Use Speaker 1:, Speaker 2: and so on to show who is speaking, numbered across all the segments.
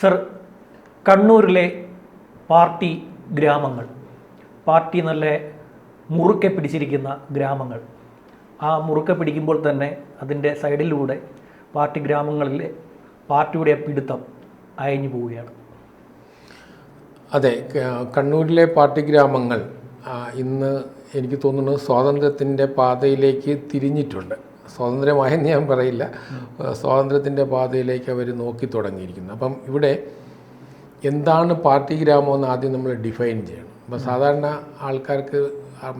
Speaker 1: Sir കണ്ണൂരിലെ party ഗ്രാമങ്ങൾ party നല്ല മുറുക്കെ പിടിച്ചിരിക്കുന്ന ഗ്രാമങ്ങൾ. ആ മുറുക്കെ പിടിക്കുമ്പോൾ തന്നെ അതിന്റെ സൈഡിലൂടെ പാർട്ടി ഗ്രാമങ്ങളിലെ പാർട്ടിയുടെ പിടുത്തം അയഞ്ഞു പോവുകയാണ്.
Speaker 2: അതെ കണ്ണൂരിലെ പാർട്ടി ഗ്രാമങ്ങൾ ഇന്ന് എനിക്ക് തോന്നുന്നു സ്വാതന്ത്ര്യത്തിന്റെ പാതയിലേക്ക് തിരിഞ്ഞിട്ടുണ്ട്. സ്വാതന്ത്ര്യമായെന്ന് ഞാൻ പറയില്ല. സ്വാതന്ത്ര്യത്തിന്റെ പാതയിലേക്ക് അവർ നോക്കി തുടങ്ങിയിരിക്കുന്നു. അപ്പം ഇവിടെ എന്താണ് പാർട്ടി ഗ്രാമം എന്ന് ആദ്യം നമ്മൾ ഡിഫൈൻ ചെയ്യണം. അപ്പം സാധാരണ ആൾക്കാർക്ക്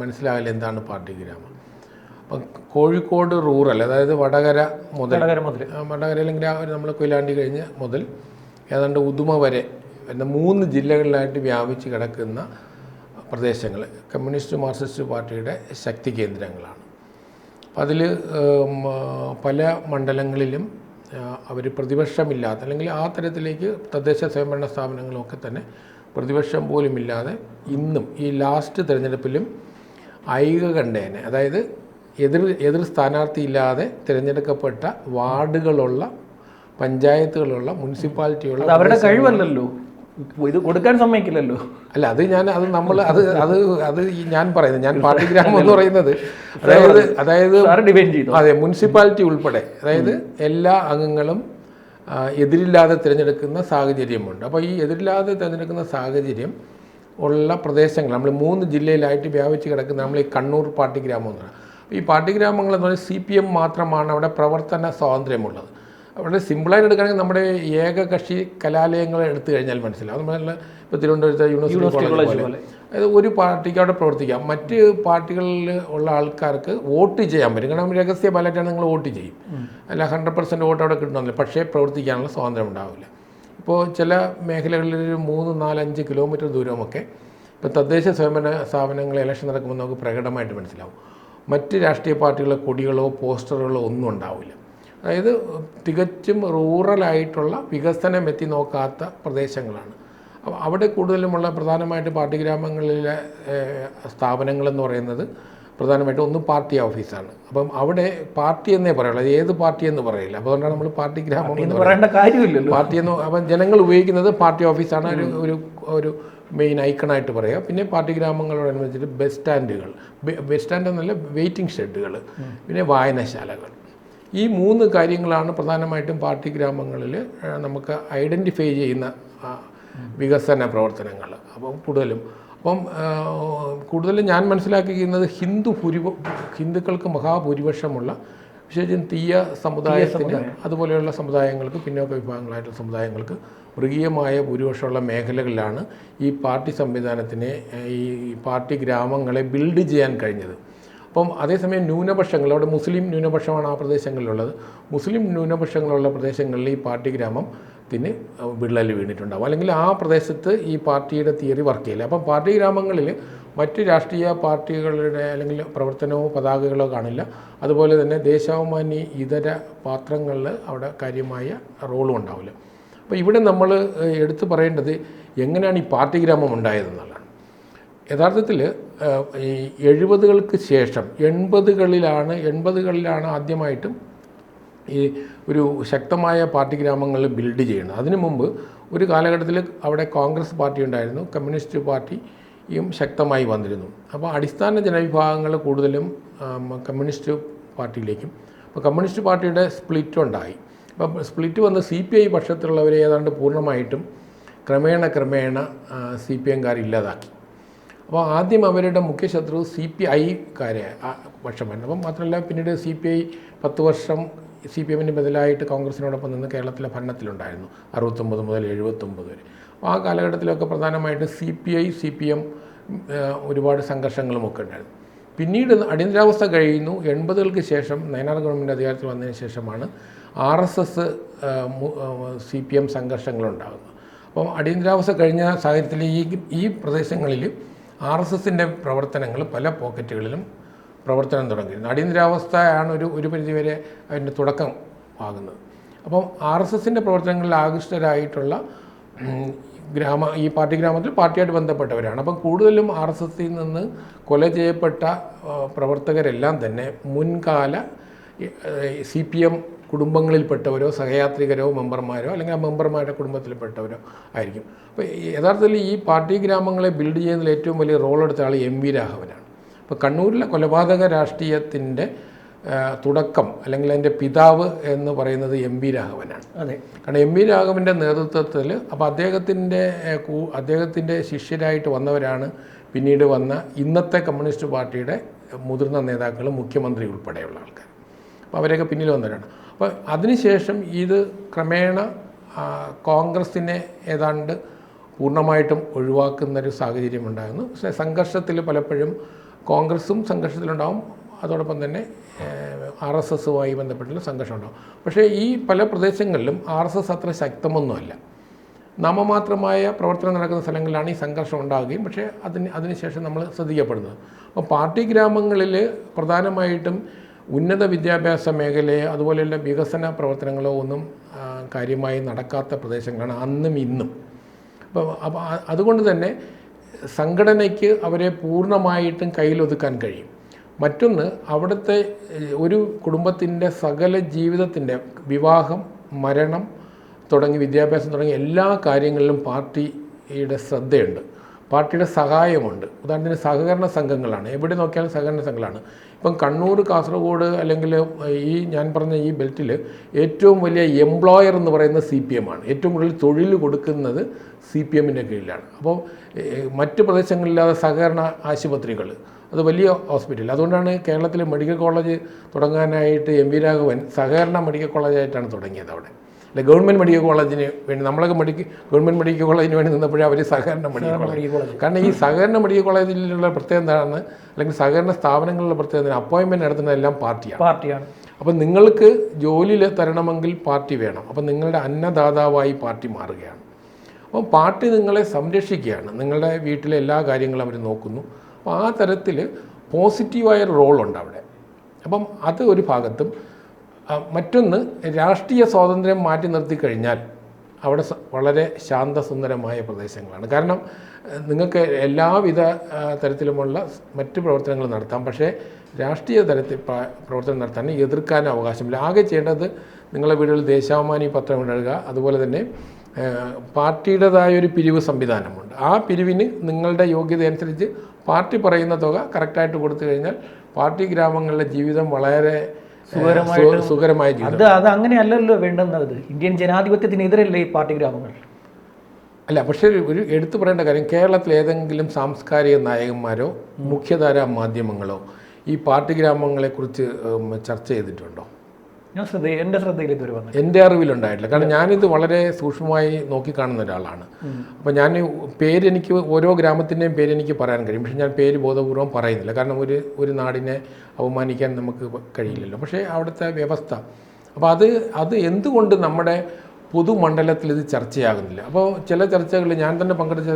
Speaker 2: മനസ്സിലാവില്ല എന്താണ് പാർട്ടി ഗ്രാമം. അപ്പം കോഴിക്കോട് റൂറൽ അതായത് വടകര മുതൽ
Speaker 1: വടകര
Speaker 2: അല്ലെങ്കിൽ നമ്മൾ കൊയിലാണ്ടി കഴിഞ്ഞ് മുതൽ ഏതാണ്ട് ഉദുമ വരെ എന്ന മൂന്ന് ജില്ലകളിലായിട്ട് വ്യാപിച്ച് കിടക്കുന്ന പ്രദേശങ്ങൾ കമ്മ്യൂണിസ്റ്റ് മാർക്സിസ്റ്റ് പാർട്ടിയുടെ ശക്തി കേന്ദ്രങ്ങളാണ്. അതിൽ പല മണ്ഡലങ്ങളിലും അവർ പ്രതിപക്ഷമില്ലാത്ത അല്ലെങ്കിൽ ആ തരത്തിലേക്ക് തദ്ദേശ സ്വയംഭരണ സ്ഥാപനങ്ങളൊക്കെ തന്നെ പ്രതിപക്ഷം പോലും ഇല്ലാതെ ഇന്നും ഈ ലാസ്റ്റ് തിരഞ്ഞെടുപ്പിലും ഐകകണ്ഠേന അതായത് എതിർ എതിർ സ്ഥാനാർത്ഥിയില്ലാതെ തിരഞ്ഞെടുക്കപ്പെട്ട വാർഡുകളുള്ള പഞ്ചായത്തുകളുള്ള മുനിസിപ്പാലിറ്റിയുള്ള
Speaker 1: അവരുടെ കഴിവല്ലല്ലോ. ഇത് കൊടുക്കാൻ സമ്മതിക്കില്ലല്ലോ.
Speaker 2: അല്ല അത് ഞാൻ അത് നമ്മൾ അത് അത് അത് ഞാൻ പറയുന്നത് ഞാൻ പാർട്ടി ഗ്രാമം എന്ന് പറയുന്നത്. അതായത് അതായത്
Speaker 1: ഡിപെൻഡ് ചെയ്തു?
Speaker 2: അതെ മുനിസിപ്പാലിറ്റി ഉൾപ്പെടെ. അതായത് എല്ലാ അംഗങ്ങളും എതിരില്ലാതെ തിരഞ്ഞെടുക്കുന്ന സാഹചര്യമുണ്ട്. അപ്പോൾ ഈ എതിരില്ലാതെ തിരഞ്ഞെടുക്കുന്ന സാഹചര്യം ഉള്ള പ്രദേശങ്ങൾ നമ്മൾ മൂന്ന് ജില്ലയിലായിട്ട് വ്യാപിച്ച് കിടക്കുന്ന നമ്മൾ ഈ കണ്ണൂർ പാർട്ടി ഗ്രാമം എന്ന് പറയുന്നത് ഈ പാർട്ടി ഗ്രാമങ്ങൾ എന്ന് പറഞ്ഞാൽ സി പി എം മാത്രമാണ് അവിടെ പ്രവർത്തന സ്വാതന്ത്ര്യമുള്ളത്. അവിടെ സിമ്പിളായിട്ട് എടുക്കുകയാണെങ്കിൽ നമ്മുടെ ഏകകക്ഷി കലാലയങ്ങൾ എടുത്തു കഴിഞ്ഞാൽ മനസ്സിലാവും. നമ്മൾ ഇപ്പോൾ തിരുവനന്തപുരത്തെ യൂണിവേഴ്സിറ്റി കോളേജ് പോലെ. അതായത് ഒരു പാർട്ടിക്ക് അവിടെ പ്രവർത്തിക്കാം. മറ്റ് പാർട്ടികളിൽ ഉള്ള ആൾക്കാർക്ക് വോട്ട് ചെയ്യാൻ പറ്റും. കാരണം രഹസ്യ ബാലറ്റാണ് നിങ്ങൾ വോട്ട് ചെയ്യും. അല്ല ഹൺഡ്രഡ് പെർസെന്റ് വോട്ട് അവിടെ കിട്ടണമെന്നില്ല പക്ഷേ പ്രവർത്തിക്കാനുള്ള സ്വാതന്ത്ര്യം ഉണ്ടാവില്ല. ഇപ്പോൾ ചില മേഖലകളിൽ ഒരു മൂന്ന് നാലഞ്ച് കിലോമീറ്റർ ദൂരമൊക്കെ ഇപ്പോൾ തദ്ദേശ സ്വയംഭരണ സ്ഥാപനങ്ങൾ ഇലക്ഷൻ നടക്കുമ്പോൾ നമുക്ക് പ്രകടമായിട്ട് മനസ്സിലാവും. മറ്റ് രാഷ്ട്രീയ പാർട്ടികളുടെ കൊടികളോ പോസ്റ്ററുകളോ ഒന്നും ഉണ്ടാവില്ല. അതായത് തികച്ചും റൂറലായിട്ടുള്ള വികസനം എത്തി നോക്കാത്ത പ്രദേശങ്ങളാണ്. അപ്പോൾ അവിടെ കൂടുതലുമുള്ള പ്രധാനമായിട്ട് പാർട്ടി ഗ്രാമങ്ങളിലെ സ്ഥാപനങ്ങളെന്ന് പറയുന്നത് പ്രധാനമായിട്ടും ഒന്ന് പാർട്ടി ഓഫീസാണ്. അപ്പം അവിടെ പാർട്ടി എന്നേ പറയുള്ളൂ അത് ഏത് പാർട്ടി എന്ന് പറയില്ല. അപ്പോൾ അതുകൊണ്ടാണ് നമ്മൾ പാർട്ടി ഗ്രാമം എന്ന്
Speaker 1: എന്ന് പറയേണ്ട കാര്യമില്ലല്ലോ.
Speaker 2: പാർട്ടി എന്ന് അപ്പം ജനങ്ങൾ ഉപയോഗിക്കുന്നത് പാർട്ടി ഓഫീസാണ്. ഒരു ഒരു ഒരു മെയിൻ ഐക്കണായിട്ട് പറയുക പിന്നെ പാർട്ടി ഗ്രാമങ്ങളോടനുബന്ധിച്ചിട്ട് ബസ് സ്റ്റാൻഡുകൾ. ബസ് സ്റ്റാൻഡ് എന്നല്ല വെയിറ്റിംഗ് ഷെഡുകൾ പിന്നെ വായനശാലകൾ. ഈ മൂന്ന് കാര്യങ്ങളാണ് പ്രധാനമായിട്ടും പാർട്ടി ഗ്രാമങ്ങളിൽ നമുക്ക് ഐഡന്റിഫൈ ചെയ്യുന്ന വികസന പ്രവർത്തനങ്ങൾ. അപ്പം കൂടുതലും അപ്പം കൂടുതലും ഞാൻ മനസ്സിലാക്കിയിരിക്കുന്നത് ഹിന്ദു ഭൂരിപ ഹിന്ദുക്കൾക്ക് മഹാഭൂരിപക്ഷമുള്ള വിശേഷിച്ചും തീയ സമുദായത്തിന് അതുപോലെയുള്ള സമുദായങ്ങൾക്ക് പിന്നോക്ക വിഭാഗങ്ങളായിട്ടുള്ള സമുദായങ്ങൾക്ക് മൃഗീയമായ ഭൂരിപക്ഷമുള്ള മേഖലകളിലാണ് ഈ പാർട്ടി സംവിധാനത്തിനെ ഈ പാർട്ടി ഗ്രാമങ്ങളെ ബിൽഡ് ചെയ്യാൻ കഴിഞ്ഞത്. അപ്പം അതേസമയം ന്യൂനപക്ഷങ്ങൾ അവിടെ മുസ്ലിം ന്യൂനപക്ഷമാണ് ആ പ്രദേശങ്ങളിലുള്ളത്. മുസ്ലിം ന്യൂനപക്ഷങ്ങളുള്ള പ്രദേശങ്ങളിൽ ഈ പാർട്ടി ഗ്രാമത്തിന് വിള്ളൽ വീണിട്ടുണ്ടാവും. അല്ലെങ്കിൽ ആ പ്രദേശത്ത് ഈ പാർട്ടിയുടെ തിയറി വർക്ക് ചെയ്യില്ല. അപ്പം പാർട്ടി ഗ്രാമങ്ങളിൽ മറ്റ് രാഷ്ട്രീയ പാർട്ടികളുടെ അല്ലെങ്കിൽ പ്രവർത്തനമോ പതാകകളോ കാണില്ല. അതുപോലെ തന്നെ ദേശാഭിമാനി ഇതര പാത്രങ്ങളിൽ അവിടെ കാര്യമായ റോളും ഉണ്ടാവില്ല. അപ്പോൾ ഇവിടെ നമ്മൾ എടുത്തു പറയേണ്ടത് എങ്ങനെയാണ് ഈ പാർട്ടി ഗ്രാമം ഉണ്ടായതെന്നുള്ളതാണ് യഥാർത്ഥത്തിൽ ഈ എഴുപതുകൾക്ക് ശേഷം എൺപതുകളിലാണ് എൺപതുകളിലാണ് ആദ്യമായിട്ടും ഈ ഒരു ശക്തമായ പാർട്ടി ഗ്രാമങ്ങൾ ബിൽഡ് ചെയ്യുന്നത്. അതിനു മുമ്പ് ഒരു കാലഘട്ടത്തിൽ അവിടെ കോൺഗ്രസ് പാർട്ടി ഉണ്ടായിരുന്നു കമ്മ്യൂണിസ്റ്റ് പാർട്ടിയും ശക്തമായി വന്നിരുന്നു. അപ്പോൾ അടിസ്ഥാന ജനവിഭാഗങ്ങൾ കൂടുതലും കമ്മ്യൂണിസ്റ്റ് പാർട്ടിയിലേക്കും അപ്പോൾ കമ്മ്യൂണിസ്റ്റ് പാർട്ടിയുടെ സ്പ്ലിറ്റ് ഉണ്ടായി. അപ്പോൾ സ്പ്ലിറ്റ് വന്ന് സി പി ഐ പക്ഷത്തിലുള്ളവരെ ഏതാണ്ട് പൂർണമായിട്ടും ക്രമേണ ക്രമേണ സി പി എംകാർ ഇല്ലാതാക്കി. അപ്പോൾ ആദ്യം അവരുടെ മുഖ്യ ശത്രു സി പി ഐക്കാരെ പക്ഷമായിരുന്നു അപ്പം മാത്രമല്ല പിന്നീട് സി പി ഐ പത്ത് വർഷം സി പി എമ്മിന് ബദലായിട്ട് കോൺഗ്രസിനോടൊപ്പം നിന്ന് കേരളത്തിലെ ഭരണത്തിലുണ്ടായിരുന്നു അറുപത്തൊമ്പത് മുതൽ എഴുപത്തൊമ്പത് വരെ. അപ്പോൾ ആ കാലഘട്ടത്തിലൊക്കെ പ്രധാനമായിട്ട് C P I C P M ഒരുപാട് സംഘർഷങ്ങളും ഒക്കെ ഉണ്ടായിരുന്നു. പിന്നീട് അടിയന്തരാവസ്ഥ കഴിയുന്നു. എൺപതുകൾക്ക് ശേഷം നയനാർ ഗവൺമെന്റ് അധികാരത്തിൽ വന്നതിന് ശേഷമാണ് R S S C P M സംഘർഷങ്ങളുണ്ടാകുന്നത്. അപ്പം അടിയന്തരാവസ്ഥ കഴിഞ്ഞ സാഹചര്യത്തിൽ ഈ ഈ പ്രദേശങ്ങളിൽ ആർ എസ് എസിന്റെ പ്രവർത്തനങ്ങൾ പല പോക്കറ്റുകളിലും പ്രവർത്തനം തുടങ്ങിയിരുന്നു അടിയന്തരാവസ്ഥയാണ് ഒരു ഒരു പരിധിവരെ അതിന്റെ തുടക്കം ആകുന്നത്. അപ്പം ആർ എസ് എസിന്റെ പ്രവർത്തനങ്ങളിൽ ആകൃഷ്ടരായിട്ടുള്ള ഗ്രാമ ഈ പാർട്ടി ഗ്രാമത്തിൽ പാർട്ടിയായിട്ട് ബന്ധപ്പെട്ടവരാണ്. അപ്പം കൂടുതലും ആർ എസ് എസിൽ നിന്ന് കൊല ചെയ്യപ്പെട്ട പ്രവർത്തകരെല്ലാം തന്നെ മുൻകാല സി പി എം കുടുംബങ്ങളിൽപ്പെട്ടവരോ സഹയാത്രികരോ മെമ്പർമാരോ അല്ലെങ്കിൽ ആ മെമ്പർമാരുടെ കുടുംബത്തിൽപ്പെട്ടവരോ ആയിരിക്കും. അപ്പോൾ യഥാർത്ഥത്തിൽ ഈ പാർട്ടി ഗ്രാമങ്ങളെ ബിൽഡ് ചെയ്യുന്നതിൽ ഏറ്റവും വലിയ റോൾ എടുത്ത ആൾ എം വി രാഘവനാണ്. അപ്പോൾ കണ്ണൂരിലെ കൊലപാതക രാഷ്ട്രീയത്തിന്റെ തുടക്കം അല്ലെങ്കിൽ അതിന്റെ പിതാവ് എന്ന് പറയുന്നത് എം വി രാഘവനാണ്.
Speaker 1: അതെ.
Speaker 2: കാരണം എം വി രാഘവന്റെ നേതൃത്വത്തിൽ അപ്പോൾ അദ്ദേഹത്തിന്റെ അദ്ദേഹത്തിന്റെ ശിഷ്യരായിട്ട് വന്നവരാണ് പിന്നീട് വന്ന ഇന്നത്തെ കമ്മ്യൂണിസ്റ്റ് പാർട്ടിയുടെ മുതിർന്ന നേതാക്കൾ മുഖ്യമന്ത്രി ഉൾപ്പെടെയുള്ള ആൾക്കാർ അപ്പോൾ അവരൊക്കെ പിന്നിൽ വന്നവരാണ്. അപ്പോൾ അതിനുശേഷം ഇത് ക്രമേണ കോൺഗ്രസിനെ ഏതാണ്ട് പൂർണമായിട്ടും ഒഴിവാക്കുന്നൊരു സാഹചര്യം ഉണ്ടായിരുന്നു പക്ഷേ സംഘർഷത്തിൽ പലപ്പോഴും കോൺഗ്രസും സംഘർഷത്തിലുണ്ടാവും. അതോടൊപ്പം തന്നെ ആർ എസ് എസുമായി ബന്ധപ്പെട്ടുള്ള സംഘർഷം ഉണ്ടാവും പക്ഷേ ഈ പല പ്രദേശങ്ങളിലും ആർ എസ് എസ് അത്ര ശക്തമൊന്നുമല്ല. നാമമാത്രമായ പ്രവർത്തനം നടക്കുന്ന സ്ഥലങ്ങളിലാണ് ഈ സംഘർഷം ഉണ്ടാകുകയും പക്ഷേ അതിന് അതിനുശേഷം നമ്മൾ ശ്രദ്ധിക്കപ്പെടുന്നത്. അപ്പോൾ പാർട്ടി ഗ്രാമങ്ങളിൽ പ്രധാനമായിട്ടും ഉന്നത വിദ്യാഭ്യാസ മേഖലയെ അതുപോലെയുള്ള വികസന പ്രവർത്തനങ്ങളോ ഒന്നും കാര്യമായി നടക്കാത്ത പ്രദേശങ്ങളാണ് അന്നും ഇന്നും. അപ്പോൾ അപ്പോൾ അതുകൊണ്ട് തന്നെ സംഘടനയ്ക്ക് അവരെ പൂർണമായിട്ടും കയ്യിലൊതുക്കാൻ കഴിയും. മറ്റൊന്ന് അവിടുത്തെ ഒരു കുടുംബത്തിന്റെ സകല ജീവിതത്തിന്റെ വിവാഹം മരണം തുടങ്ങി വിദ്യാഭ്യാസം തുടങ്ങി എല്ലാ കാര്യങ്ങളിലും പാർട്ടിയുടെ ശ്രദ്ധയുണ്ട്. പാർട്ടിയുടെ സഹായമുണ്ട്. ഉദാഹരണത്തിന് സഹകരണ സംഘങ്ങളാണ്. എവിടെ നോക്കിയാലും സഹകരണ സംഘങ്ങളാണ്. ഇപ്പം കണ്ണൂർ കാസർഗോഡ് അല്ലെങ്കിൽ ഈ ഞാൻ പറഞ്ഞ ഈ ബെൽറ്റിൽ ഏറ്റവും വലിയ എംപ്ലോയർ എന്ന് പറയുന്ന സി പി എം ആണ്. ഏറ്റവും കൂടുതൽ തൊഴിൽ കൊടുക്കുന്നത് സി പി എമ്മിന്റെ കീഴിലാണ്. അപ്പോൾ മറ്റു പ്രദേശങ്ങളില്ലാതെ സഹകരണ ആശുപത്രികൾ അത് വലിയ ഹോസ്പിറ്റൽ അതുകൊണ്ടാണ് കേരളത്തിലെ മെഡിക്കൽ കോളേജ് തുടങ്ങാനായിട്ട് എം വി രാഘവൻ സഹകരണ മെഡിക്കൽ കോളേജായിട്ടാണ് തുടങ്ങിയത് അവിടെ. അല്ല ഗവൺമെന്റ് മെഡിക്കൽ കോളേജിന് വേണ്ടി നമ്മളൊക്കെ മെഡിക്കൽ ഗവൺമെന്റ് മെഡിക്കൽ കോളേജിന് വേണ്ടി നിന്നപ്പോഴേ അവർ സഹകരണ മെഡിക്കൽ കോളേജ്. കാരണം ഈ സഹകരണ മെഡിക്കൽ കോളേജിലുള്ള പ്രത്യേകത എന്താണ്? അല്ലെങ്കിൽ സഹകരണ സ്ഥാപനങ്ങളിലെ പ്രത്യേകത അപ്പോയിൻമെന്റ് നടത്തുന്നതെല്ലാം പാർട്ടിയാണ്.
Speaker 1: പാർട്ടിയാണ്.
Speaker 2: അപ്പം നിങ്ങൾക്ക് ജോലിയിൽ തരണമെങ്കിൽ പാർട്ടി വേണം. അപ്പം നിങ്ങളുടെ അന്നദാതാവായി പാർട്ടി മാറുകയാണ്. അപ്പം പാർട്ടി നിങ്ങളെ സംരക്ഷിക്കുകയാണ്. നിങ്ങളുടെ വീട്ടിലെ എല്ലാ കാര്യങ്ങളും അവർ നോക്കുന്നു. അപ്പോൾ ആ തരത്തിൽ പോസിറ്റീവായ റോളുണ്ട് അവിടെ. അപ്പം അത് ഒരു ഭാഗത്തും മറ്റൊന്ന് രാഷ്ട്രീയ സ്വാതന്ത്ര്യം മാറ്റി നിർത്തി കഴിഞ്ഞാൽ അവിടെ വളരെ ശാന്തസുന്ദരമായ പ്രദേശങ്ങളാണ്. കാരണം നിങ്ങൾക്ക് എല്ലാവിധ തരത്തിലുമുള്ള മറ്റ് പ്രവർത്തനങ്ങൾ നടത്താം. പക്ഷേ രാഷ്ട്രീയ തലത്തിൽ പ്രവർത്തനം നടത്താൻ എതിർക്കാൻ അവകാശമില്ല. ആകെ ചെയ്യേണ്ടത് നിങ്ങളെ വീടുകളിൽ ദേശാഭിമാനി പത്രം ഇടുക. അതുപോലെ തന്നെ പാർട്ടിയുടേതായൊരു പിരിവ് സംവിധാനമുണ്ട്. ആ പിരിവിന് നിങ്ങളുടെ യോഗ്യത അനുസരിച്ച് പാർട്ടി പറയുന്ന തുക കറക്റ്റായിട്ട് കൊടുത്തു കഴിഞ്ഞാൽ പാർട്ടി ഗ്രാമങ്ങളിലെ ജീവിതം വളരെ സുഖകരമായ
Speaker 1: അത് അത് അങ്ങനെയല്ലല്ലോ വേണ്ടുന്നത്. ഇന്ത്യൻ ജനാധിപത്യത്തിനെതിരല്ലേ ഈ പാർട്ടി ഗ്രാമങ്ങൾ
Speaker 2: അല്ല പക്ഷേ ഒരു- എടുത്തു പറയേണ്ട കാര്യം കേരളത്തിലെ ഏതെങ്കിലും സാംസ്കാരിക നായകന്മാരോ മുഖ്യധാരാ മാധ്യമങ്ങളോ ഈ പാർട്ടി ഗ്രാമങ്ങളെക്കുറിച്ച് ചർച്ച ചെയ്തിട്ടുണ്ടോ?
Speaker 1: ഞാൻ ശ്രദ്ധ എന്റെ ശ്രദ്ധയിൽ ഇതുവരെ വന്നു
Speaker 2: എന്റെ അറിവിലുണ്ടായിട്ടില്ല. കാരണം ഞാനിത് വളരെ സൂക്ഷ്മമായി നോക്കി കാണുന്ന ഒരാളാണ്. അപ്പോൾ ഞാൻ പേരെനിക്ക് ഓരോ ഗ്രാമത്തിന്റെയും പേരെനിക്ക് പറയാൻ കഴിയും. പക്ഷേ ഞാൻ പേര് ബോധപൂർവം പറയുന്നില്ല. കാരണം ഒരു ഒരു നാടിനെ അപമാനിക്കാൻ നമുക്ക് കഴിയില്ലല്ലോ. പക്ഷേ അവിടുത്തെ വ്യവസ്ഥ. അപ്പോൾ അത് അത് എന്തുകൊണ്ട് നമ്മുടെ പൊതുമണ്ഡലത്തിൽ ഇത് ചർച്ചയാകുന്നില്ല. അപ്പോൾ ചില ചർച്ചകളിൽ ഞാൻ തന്നെ പങ്കെടുത്ത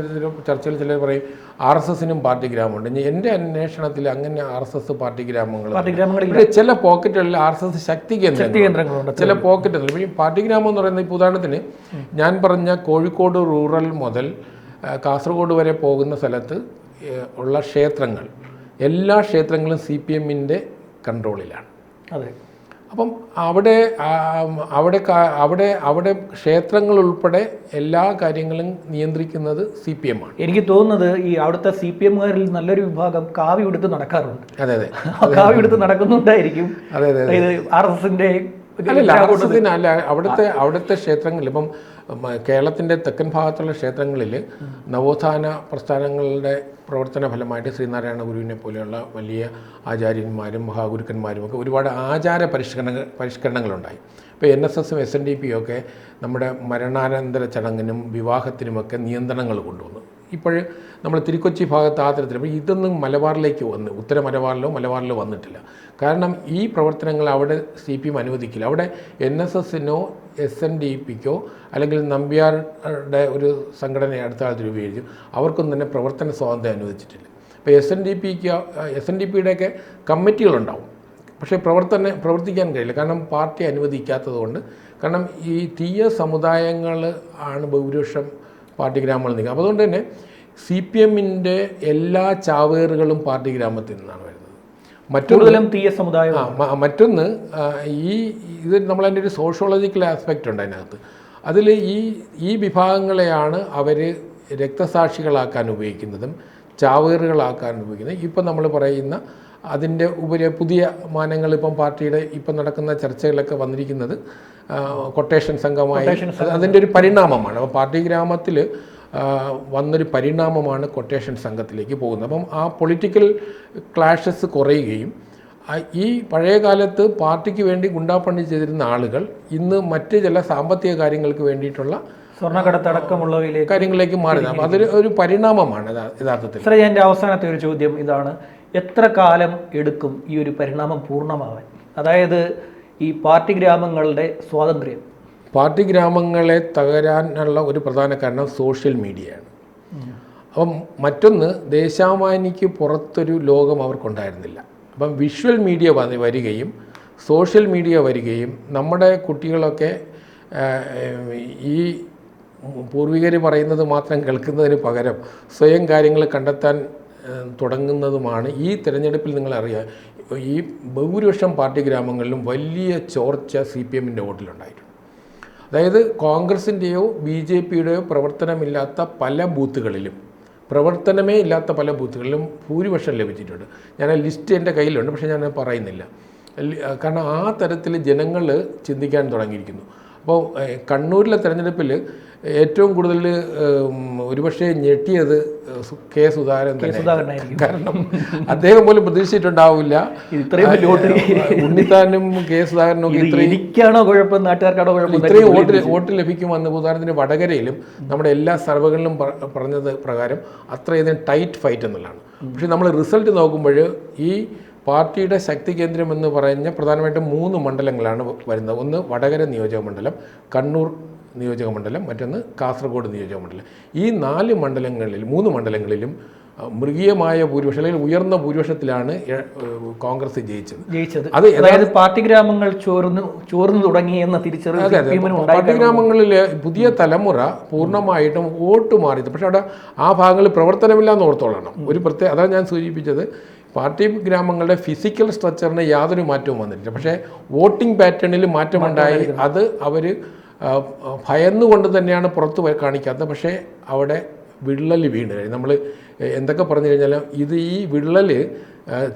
Speaker 2: ചർച്ചകൾ ചിലർ പറയും ആർ എസ് എസിനും പാർട്ടി ഗ്രാമമുണ്ട്. ഇനി എന്റെ അന്വേഷണത്തിൽ അങ്ങനെ ആർ എസ് എസ് പാർട്ടി ഗ്രാമങ്ങൾ
Speaker 1: പാർട്ടി
Speaker 2: ഇവിടെ ചില പോക്കറ്റുകളിൽ ആർ എസ് എസ് ശക്തി
Speaker 1: കേന്ദ്രങ്ങളുണ്ട്.
Speaker 2: ചില പോക്കറ്റുകൾ. ഈ പാർട്ടി ഗ്രാമം എന്ന് പറയുന്നത് ഇപ്പോൾ ഉദാഹരണത്തിന് ഞാൻ പറഞ്ഞ കോഴിക്കോട് റൂറൽ മുതൽ കാസർഗോഡ് വരെ പോകുന്ന സ്ഥലത്ത് ഉള്ള ക്ഷേത്രങ്ങൾ എല്ലാ ക്ഷേത്രങ്ങളും സി പി എമ്മിന്റെ കൺട്രോളിലാണ്
Speaker 1: അതെ.
Speaker 2: അപ്പം അവിടെ അവിടെ അവിടെ അവിടെ ക്ഷേത്രങ്ങൾ ഉൾപ്പെടെ എല്ലാ കാര്യങ്ങളും നിയന്ത്രിക്കുന്നത് സി പി എം ആണ്.
Speaker 1: എനിക്ക് തോന്നുന്നത് ഈ അവിടുത്തെ സി പി എമ്മുകാരിൽ നല്ലൊരു വിഭാഗം കാവി എടുത്ത് നടക്കാറുണ്ട്.
Speaker 2: അതെ അതെ.
Speaker 1: കാവി എടുത്ത് നടക്കുന്നുണ്ടായിരിക്കും.
Speaker 2: അതെ അതെ
Speaker 1: ആർ എസ് എസിന്റെ
Speaker 2: അല്ല അവിടുത്തെ അവിടുത്തെ ക്ഷേത്രങ്ങളിൽ ഇപ്പം കേരളത്തിന്റെ തെക്കൻ ഭാഗത്തുള്ള ക്ഷേത്രങ്ങളിൽ നവോത്ഥാന പ്രസ്ഥാനങ്ങളുടെ പ്രവർത്തന ഫലമായിട്ട് ശ്രീനാരായണ ഗുരുവിനെ പോലെയുള്ള വലിയ ആചാര്യന്മാരും മഹാഗുരുക്കന്മാരും ഒക്കെ ഒരുപാട് ആചാര പരിഷ്കരണ പരിഷ്കരണങ്ങളുണ്ടായി. ഇപ്പോൾ എൻ എസ് എസും എസ് എൻ ഡി പിയും ഒക്കെ നമ്മുടെ മരണാനന്തര ചടങ്ങിനും വിവാഹത്തിനുമൊക്കെ നിയന്ത്രണങ്ങൾ കൊണ്ടുവന്നു. ഇപ്പോൾ നമ്മൾ തിരുക്കൊച്ചി ഭാഗത്ത് ആ തരത്തിൽ അപ്പോൾ ഇതൊന്നും മലബാറിലേക്ക് വന്ന് ഉത്തര മലബാറിലോ മലബാറിലോ വന്നിട്ടില്ല. കാരണം ഈ പ്രവർത്തനങ്ങൾ അവിടെ സി പി എം അനുവദിക്കില്ല. അവിടെ എൻ എസ് എസിനോ എസ് എൻ ഡി പിക്കോ അല്ലെങ്കിൽ നമ്പ്യാരുടെ ഒരു സംഘടനയെ അടുത്ത കാലത്ത് രൂപീകരിച്ചു. അവർക്കൊന്നും തന്നെ പ്രവർത്തന സ്വാതന്ത്ര്യം അനുവദിച്ചിട്ടില്ല. ഇപ്പോൾ എസ് എൻ ഡി പിക്ക് എസ് എൻ ഡി പിയുടെയൊക്കെ കമ്മിറ്റികളുണ്ടാവും. പക്ഷേ പ്രവർത്തന പ്രവർത്തിക്കാൻ കഴിയില്ല. കാരണം പാർട്ടി അനുവദിക്കാത്തത് കൊണ്ട്. കാരണം ഈ തീയ സമുദായങ്ങൾ ആണ് ഭൂരിപക്ഷം പാർട്ടി ഗ്രാമങ്ങളിൽ നിൽക്കുന്നത്. അപ്പോൾ അതുകൊണ്ട് തന്നെ സി പി എമ്മിന്റെ എല്ലാ ചാവേറുകളും പാർട്ടി ഗ്രാമത്തിൽ നിന്നാണ് വരുന്നത്. മറ്റൊന്ന്
Speaker 1: തീയ സമുദായം
Speaker 2: ആ മറ്റൊന്ന് ഈ ഇത് നമ്മളതിന്റെ ഒരു സോഷ്യോളജിക്കൽ ആസ്പെക്റ്റ് ഉണ്ട് അതിനകത്ത്. അതിൽ ഈ ഈ വിഭാഗങ്ങളെയാണ് അവർ രക്തസാക്ഷികളാക്കാൻ ഉപയോഗിക്കുന്നതും ചാവേറുകളാക്കാൻ ഉപയോഗിക്കുന്നത്. ഇപ്പം നമ്മൾ പറയുന്ന അതിന്റെ ഉപരി പുതിയ മാനങ്ങൾ ഇപ്പം പാർട്ടിയുടെ ഇപ്പം നടക്കുന്ന ചർച്ചകളൊക്കെ വന്നിരിക്കുന്നത് കൊട്ടേഷൻ സംഘമായി. അത് അതിന്റെ ഒരു പരിണാമമാണ്. അപ്പോൾ പാർട്ടി ഗ്രാമത്തിൽ വന്നൊരു പരിണാമമാണ് കൊട്ടേഷൻ സംഘത്തിലേക്ക് പോകുന്നത്. അപ്പം ആ പൊളിറ്റിക്കൽ ക്ലാഷസ് കുറയുകയും ഈ പഴയ കാലത്ത് പാർട്ടിക്ക് വേണ്ടി ഗുണ്ടാപ്പണി ചെയ്തിരുന്ന ആളുകൾ ഇന്ന് മറ്റ് ചില സാമ്പത്തിക കാര്യങ്ങൾക്ക് വേണ്ടിയിട്ടുള്ള
Speaker 1: സ്വർണക്കടത്തടക്കമുള്ളവയിലേക്ക്
Speaker 2: കാര്യങ്ങളിലേക്ക് മാറുന്നത് അപ്പോൾ അതൊരു ഒരു പരിണാമമാണ് യഥാ- യഥാർത്ഥത്തിൽ.
Speaker 1: സാറേ എന്റെ അവസാനത്തെ ഒരു ചോദ്യം ഇതാണ്. എത്ര കാലം എടുക്കും ഈ ഒരു പരിണാമം പൂർണമാവാൻ? അതായത് ഈ പാർട്ടി ഗ്രാമങ്ങളുടെ സ്വാതന്ത്ര്യം.
Speaker 2: പാർട്ടി ഗ്രാമങ്ങളെ തകരാനുള്ള ഒരു പ്രധാന കാരണം സോഷ്യൽ മീഡിയയാണ്. അപ്പം മറ്റൊന്ന് ദേശാമാനിക്ക് പുറത്തൊരു ലോകം അവർക്കുണ്ടായിരുന്നില്ല. അപ്പം വിഷ്വൽ മീഡിയ വരികയും സോഷ്യൽ മീഡിയ വരികയും നമ്മുടെ കുട്ടികളൊക്കെ ഈ പൂർവികർ പറയുന്നത് മാത്രം കേൾക്കുന്നതിന് പകരം സ്വയം കാര്യങ്ങൾ കണ്ടെത്താൻ തുടങ്ങുന്നതുമാണ് ഈ തിരഞ്ഞെടുപ്പിൽ നിങ്ങളറിയാം ഈ ഭൂരിപക്ഷം പാർട്ടി ഗ്രാമങ്ങളിലും വലിയ ചോർച്ച സി പി എമ്മിന്റെ വോട്ടിലുണ്ടായിട്ടുണ്ട്. അതായത് കോൺഗ്രസിന്റെയോ ബി ജെ പിയുടെയോ പ്രവർത്തനമില്ലാത്ത പല ബൂത്തുകളിലും പ്രവർത്തനമേ ഇല്ലാത്ത പല ബൂത്തുകളിലും ഭൂരിപക്ഷം ലഭിച്ചിട്ടുണ്ട്. ഞാൻ ആ ലിസ്റ്റ് എന്റെ കയ്യിലുണ്ട് പക്ഷേ ഞാൻ പറയുന്നില്ല. കാരണം ആ തരത്തിൽ ജനങ്ങൾ ചിന്തിക്കാൻ തുടങ്ങിയിരിക്കുന്നു. അപ്പോൾ കണ്ണൂരിലെ തെരഞ്ഞെടുപ്പിൽ ഏറ്റവും കൂടുതൽ ഒരുപക്ഷെ ഞെട്ടിയത് കെ സുധാകരൻ തന്നെ. കാരണം അദ്ദേഹം പോലും പ്രതീക്ഷിച്ചിട്ടുണ്ടാവില്ല.
Speaker 1: ഇത്രയും
Speaker 2: ഉണ്ണിത്താനും കെ സുധാകരനും ഒക്കെ
Speaker 1: ഇത് എനിക്കാണോ കുഴപ്പം? നാട്ടുകാർക്കാണോ കുഴപ്പം?
Speaker 2: ഇത്രയും വോട്ട് വോട്ട് ലഭിക്കുമെന്ന് ഉദാഹരണത്തിന് വടകരയിലും നമ്മുടെ എല്ലാ സർവകളിലും പറഞ്ഞത് പ്രകാരം അത്രയധികം ടൈറ്റ് ഫൈറ്റ് എന്നുള്ളതാണ്. പക്ഷെ നമ്മൾ റിസൾട്ട് നോക്കുമ്പോൾ ഈ പാർട്ടിയുടെ ശക്തി കേന്ദ്രം എന്ന് പറഞ്ഞ പ്രധാനമായിട്ടും മൂന്ന് മണ്ഡലങ്ങളാണ് വരുന്നത്. ഒന്ന് വടകര നിയോജക മണ്ഡലം കണ്ണൂർ നിയോജക മണ്ഡലം മറ്റൊന്ന് കാസർഗോഡ് നിയോജക മണ്ഡലം ഈ നാല് മണ്ഡലങ്ങളിൽ മൂന്ന് മണ്ഡലങ്ങളിലും മൃഗീയമായ ഭൂരിപക്ഷം അല്ലെങ്കിൽ ഉയർന്ന ഭൂരിപക്ഷത്തിലാണ് കോൺഗ്രസ് ജയിച്ചത്.
Speaker 1: ജയിച്ചത്.
Speaker 2: അത്
Speaker 1: അതായത് പാർട്ടി ഗ്രാമങ്ങൾ ചോർന്നു ചോർന്നു തുടങ്ങി എന്ന തിരിച്ചറിവ്
Speaker 2: പാർട്ടി ഗ്രാമങ്ങളിലെ പുതിയ തലമുറ പൂർണമായിട്ടും വോട്ട് മാറിയത് പക്ഷെ അവിടെ ആ ഭാഗങ്ങളിൽ പ്രവർത്തനമില്ല എന്ന് ഓർത്തോളണം. ഒരു പ്രത്യേക അതാണ് ഞാൻ സൂചിപ്പിച്ചത്. പാർട്ടി ഗ്രാമങ്ങളുടെ ഫിസിക്കൽ സ്ട്രക്ചറിന് യാതൊരു മാറ്റവും വന്നിട്ടില്ല. പക്ഷേ വോട്ടിംഗ് പാറ്റേണിൽ മാറ്റമുണ്ടായി. അത് അവർ ഭയന്നുകൊണ്ട് തന്നെയാണ് പുറത്ത് പോയി കാണിക്കാത്തത്. പക്ഷേ അവിടെ വിള്ളൽ വീണ്. കഴിഞ്ഞു നമ്മൾ എന്തൊക്കെ പറഞ്ഞു കഴിഞ്ഞാലും ഇത് ഈ വിള്ളൽ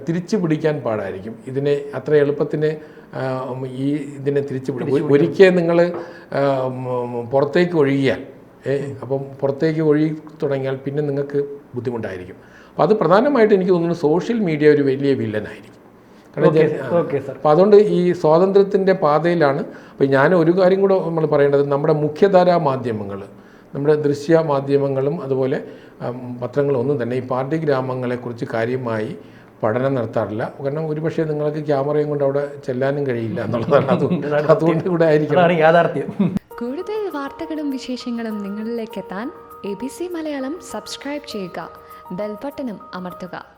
Speaker 2: തിരിച്ചു പിടിക്കാൻ പാടായിരിക്കും. ഇതിനെ അത്ര എളുപ്പത്തിന് ഈ ഇതിനെ തിരിച്ചു പിടി ഒരിക്കൽ നിങ്ങൾ പുറത്തേക്ക് ഒഴുകിയാൽ അപ്പം പുറത്തേക്ക് ഒഴുകി തുടങ്ങിയാൽ പിന്നെ നിങ്ങൾക്ക് ബുദ്ധിമുട്ടായിരിക്കും. അപ്പോൾ അത് പ്രധാനമായിട്ട് എനിക്ക് തോന്നുന്നു സോഷ്യൽ മീഡിയ ഒരു വലിയ വില്ലനായിരിക്കും. അപ്പോൾ അതുകൊണ്ട് ഈ സ്വാതന്ത്ര്യത്തിന്റെ പാതയിലാണ്. അപ്പോൾ ഞാൻ ഒരു കാര്യം കൂടെ നമ്മൾ പറയേണ്ടത് നമ്മുടെ മുഖ്യധാരാ മാധ്യമങ്ങൾ നമ്മുടെ ദൃശ്യ മാധ്യമങ്ങളും അതുപോലെ പത്രങ്ങളൊന്നും പത്രങ്ങളും ഒന്നും തന്നെ ഈ പാർട്ടി ഗ്രാമങ്ങളെക്കുറിച്ച് കാര്യമായി പഠനം നടത്താറില്ല. കാരണം ഒരുപക്ഷെ നിങ്ങൾക്ക് ക്യാമറയും കൊണ്ട് അവിടെ ചെല്ലാനും കഴിയില്ല എന്നുള്ളതാണ്. അതുകൊണ്ട് അതുകൊണ്ട് കൂടെ ആയിരിക്കും
Speaker 1: അതാണ് യാഥാർത്ഥ്യം.
Speaker 3: കൂടുതൽ വാർത്തകളും വിശേഷങ്ങളും നിങ്ങളിലേക്ക് എത്താൻ A B C Malayalam subscribe ചെയ്യുക. ബെൽബട്ടനും അമർത്തുക.